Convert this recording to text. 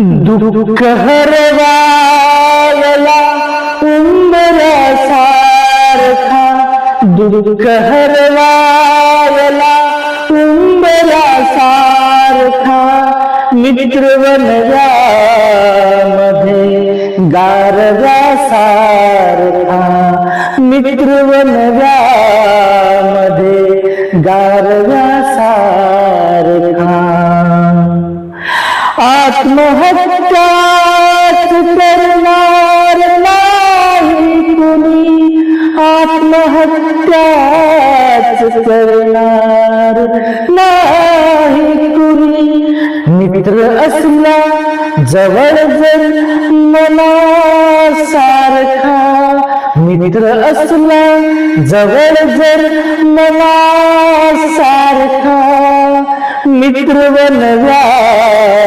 दुःख हरवायला उंबरा सारखा। दुःख हरवायला उंबरा सारखा। मित्रवनव्यामध्ये गारवा सारखा। मित्रवनव्यामध्ये गारव्या सारखा। आत्महत्याच करणार नाही कुणी आत्महत्याच करणार नाही कुणी मित्र असला जवळ जर मना सारखा, मित्र असला जवळ जर मना सारखा मित्र बनव्या